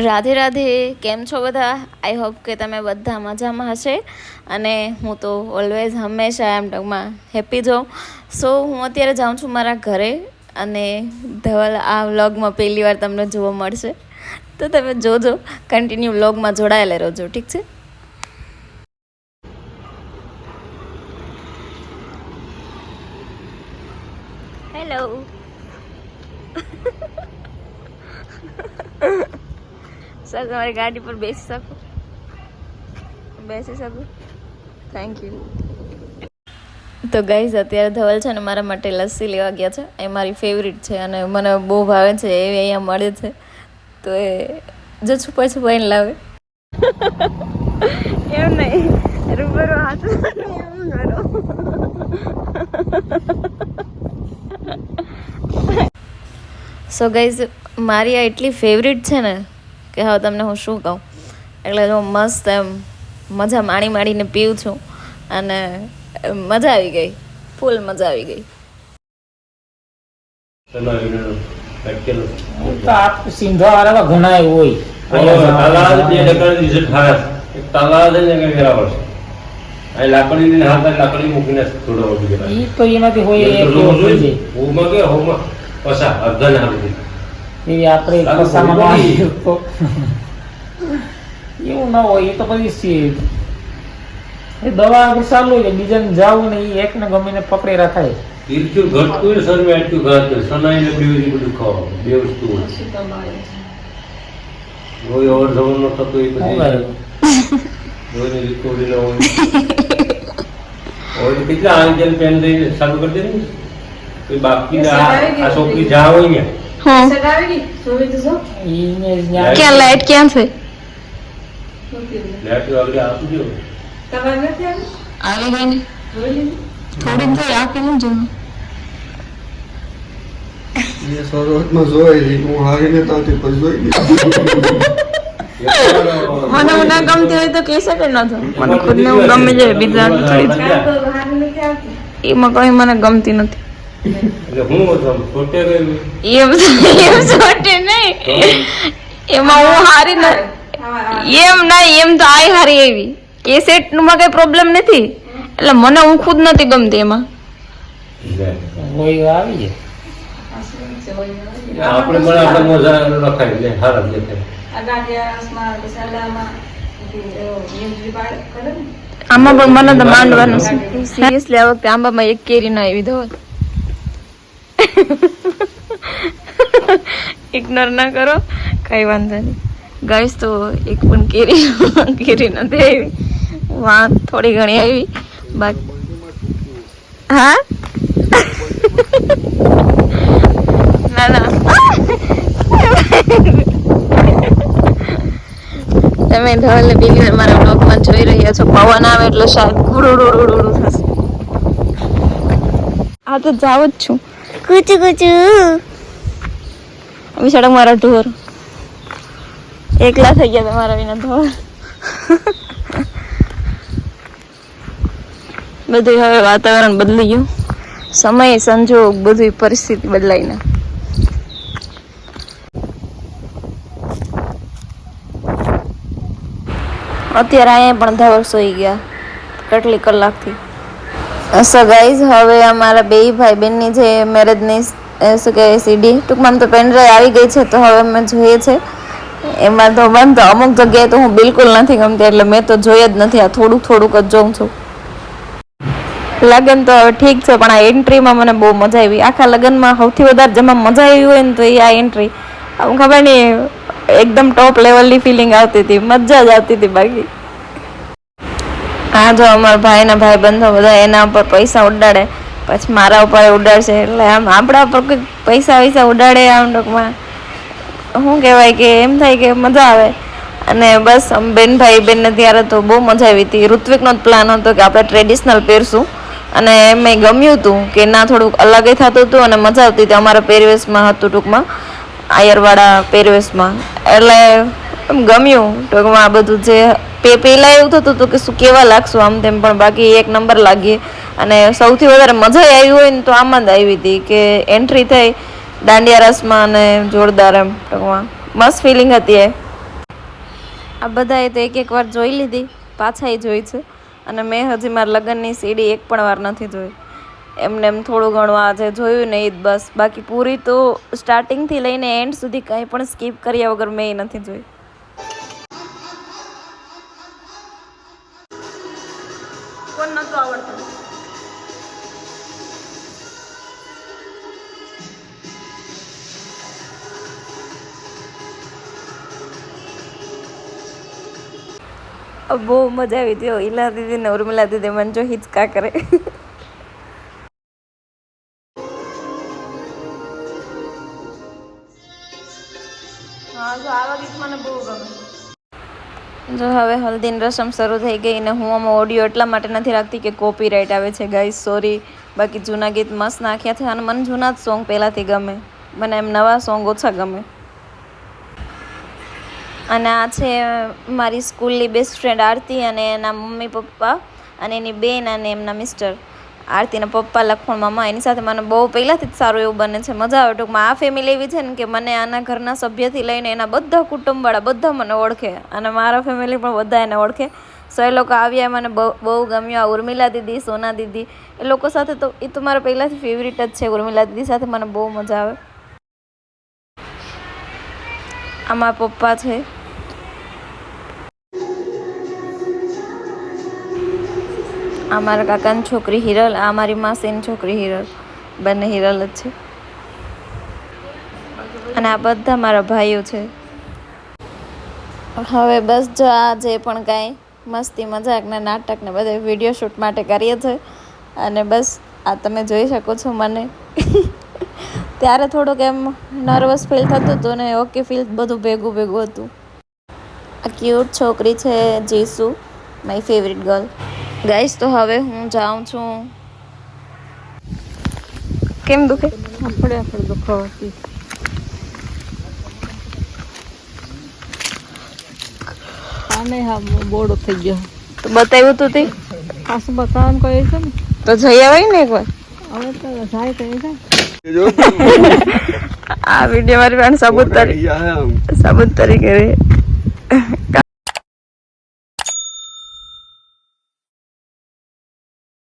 રાધે રાધે કેમ છો બધા? આઈ હોપ કે તમે બધા મજામાં હશે. અને હું તો ઓલવેઝ હંમેશા એમ ટૂંકમાં હેપી જાઉં સો હું અત્યારે જાઉં છું મારા ઘરે અને ધવલ આ વ્લોગમાં પહેલી વાર તમને જોવા મળશે. તો તમે જોજો કન્ટિન્યુ વ્લોગમાં જોડાયેલા રહેજો ઠીક છે? હેલો સર તમારી ગાડી પર બેસી શકું? બેસી શકું? થેન્ક યુ તો ગાઈઝ અત્યારે ધવલ છે ને મારા માટે લસ્સી લેવા ગયા છે. એ મારી ફેવરિટ છે અને મને બહુ ભાવે છે એવી અહીંયા મળે છે. તો એ જો છુપા છુપાઈને લાવે. એમ નહીં. રૂબરૂ હાથ એમ કરો. સો ગાઈઝ મારી આ એટલી ફેવરિટ છે ને કે હવે તમને હું શું કહું? એટલે જો મસ્ત એમ મજા માણી માણીને પીવું છું અને મજા આવી ગઈ. ફૂલ મજા આવી ગઈ. તો આપ સિંધો હોય. તાલાદ છે આ લાકડીની હાથ લાકડી મૂકીને થોડો ઈ તો એમાંથી હોય. હોમાં કે હોમાં એવી આપણે એવું ના હોય એ તો પછી એ દવા આગળ ચાલુ હોય બીજાને જાવું ને એ એકને ગમીને પકડી રાખાય તીરછું ઘટતું ને સર મેટતું ઘટતું સનાઈ ને બીજું બધું ખાવ બે વસ્તુ હોય. ઓવર ધવન નો થતો એ બધી. જોઈને રીકોડી ન હોય. ઓર કેટલા આંજલ પેન દઈને ચાલુ કરી દે ને? કોઈ બાકી આ આ છોકરી જા હોય ને ક્યાં લાઈટ ક્યાં છે આવી ગઈ ને થોડી થઈ આ કેમ એ શરૂઆતમાં જોઈ હું હારીને ત્યાંથી પછી જોઈ મને હું ના ગમતી હોય તો કહી શકે ન મને ખુદને હું ગમે છે બીજા એમાં કઈ મને ગમતી નથી એટલે હું હતો છોટે એમ એમ નહીં. એમાં હું હારી ન એમ નહીં એમ તો આય હારી એવી એ સેટમાં કઈ પ્રોબ્લેમ નથી. એટલે મને હું ખુદ નથી ગમતી એમાં. આવી આપણે પણ આપણે મજા રખાય એટલે હારા દેખાય આમાં પણ મને તો માંડવાનું છે. સિરિયસલી આ વખતે આંબામાં એક કેરી ના આવી ધોલ ઇગ્નોર ના કરો, કઈ વાંધો નહીં. ગાઈસ તો એક પણ કેરી કેરી નથી આવી વાત થોડી ઘણી આવી. બાકી હા? ના ના. તમે ધવલ પેલી વાર મારા બ્લોગમાં જોઈ રહ્યા છો. પવન આવે એટલે શાયદ ગુડુડુડુડુડુ થશે. આ તો જાવ જ છું. કુચુ કુચુ બિચારા મારા ઢોર એકલા થઈ ગયા તમારા વિના ઢોર બધું હવે વાતાવરણ બદલી ગયું સમય સંજોગ બધી પરિસ્થિતિ બદલાઈને અત્યારે અહીંયા પણ ધવલ સોઈ ગયા કેટલી કલાકથી સો ગાઈઝ હવે અમારા બે ભાઈ બહેનની જે મેરેજની શું કહે સીડી ટૂંકમાં તો પેનડ્રાઈવ આવી ગઈ છે, તો હવે અમે જોઈએ છે. એમાં તો બંધ તો અમુક જગ્યાએ તો હું બિલકુલ નથી ગમતી, એટલે મેં તો જોઈ જ નથી, આ થોડુંક થોડુંક જ જોઉં છું. લગન તો હવે ઠીક છે, પણ આ એન્ટ્રીમાં મને બહુ મજા આવી. આખા લગનમાં સૌથી વધારે જેમાં મજા આવી હોય ને તો એ આ એન્ટ્રી આમ ખબર નહીં, એકદમ ટોપ લેવલની ફિલિંગ આવતી હતી, મજા જ આવતી હતી બાકી. હા, જો અમારા ભાઈના ભાઈ બંધો બધા એના ઉપર પૈસા ઉડાડે, પછી મારા ઉપર ઉડાડશે. એટલે આમ આપણા ઉપર કંઈક પૈસા વૈસા ઉડાડે આમ ટૂંકમાં. શું કહેવાય કે એમ થાય કે મજા આવે. અને બસ બેન ભાઈ બેનને ત્યારે તો બહુ મજા આવી હતી. ઋત્વિકનો જ પ્લાન હતો કે આપણે ટ્રેડિશનલ પહેરશું. અને એમ ગમ્યું હતું કે ના, થોડુંક અલગ થતું હતું અને મજા આવતી હતી. અમારા પહેરવેશમાં હતું ટૂંકમાં. આયરવાળા પહેરવેશમાં. એટલે એમ ગમ્યું. ટૂંકમાં આ બધું જે પે, પહેલાં એવું થતું હતું કે શું કેવા લાગશું આમ તેમ, પણ બાકી એક નંબર લાગીએ અને સૌથી વધારે મજા આવી હોય ને તો આમાં જ આવી હતી કે એન્ટ્રી થઈ, દાંડિયા રસમાં અને જોરદાર એમ ટૂંકમાં મસ્ત ફિલિંગ હતી એ. આ બધાએ તો એક એક વાર જોઈ લીધી. પાછા એ જોઈ છે. અને મેં હજી મારા લગ્નની સીડી એક પણ વાર નથી જોઈ. એમને એમ થોડું ઘણું આજે જોયું ને એ જ બસ. બાકી પૂરી તો સ્ટાર્ટિંગથી લઈને એન્ડ સુધી કંઈ પણ સ્કીપ કર્યા વગર મેં એ નથી જોઈ. બહુ મજા આવી હતી. ઇલા ઈલા દીદી ને ઉર્મિલા દીદી મને જો હિચકા કરે. જો હવે હલ્દીની રસમ શરૂ થઈ ગઈ ને હું આમાં ઓડિયો એટલા માટે નથી રાખતી કે કોપીરાઇટ આવે છે ગાઈસ સોરી બાકી જૂના ગીત મસ્ત નાખ્યા છે અને મને જૂના જ સોંગ પહેલાંથી ગમે. મને એમ નવા સોંગ ઓછા ગમે. અને આ છે મારી સ્કૂલની બેસ્ટ ફ્રેન્ડ આરતી અને એના મમ્મી, પપ્પા અને એની બેન અને એમના મિસ્ટર આરતીના પપ્પા લખણ મામા એની સાથે મને બહુ પહેલાંથી જ સારું એવું બને છે. મજા આવે. ટૂંકમાં આ ફેમિલી એવી છે ને કે મને આના ઘરના સભ્યથી લઈને એના બધા કુટુંબવાળા બધા મને ઓળખે. અને મારા ફેમિલી પણ બધા એને ઓળખે. સો એ લોકો આવ્યા મને બહુ બહુ ગમ્યું. આ ઉર્મિલા દીદી, સોના દીદી. એ લોકો સાથે તો એ તો મારા પહેલાંથી ફેવરિટ જ છે ઉર્મિલા દીદી સાથે. મને બહુ મજા આવે. આ મારા પપ્પા છે. આ મારા કાકાની છોકરી હિરલ, આ મારી માસીની છોકરી હિરલ. બંને હિરલ જ છે. અને આ બધા મારા ભાઈઓ છે. હવે બસ જો આ જે પણ કાંઈ મસ્તી મજાકના નાટકને બધે વીડિયો શૂટ માટે કરીએ છીએ અને બસ આ તમે જોઈ શકો છો મને. ત્યારે થોડુંક એમ નર્વસ ફીલ થતું હતું ને ઓકે ફીલ બધું ભેગું ભેગું હતું. આ ક્યુટ છોકરી છે Jisoo my favourite girl guys તો હવે હું જાઉં છું કેમ દુખે આપણે આપણે દુખાવાથી આને હા બોડો થઈ ગયો તો બતાવ્યું તું તે ખાસું બતાવવાનું કહે છે ને તો જઈ આવાય ને એકવાર હવે તો જાય તો એ જાય જો આ વીડિયો મારી પાસે સાબુત તરીકે અહીંયા આમ સાબુત તરીકે રહે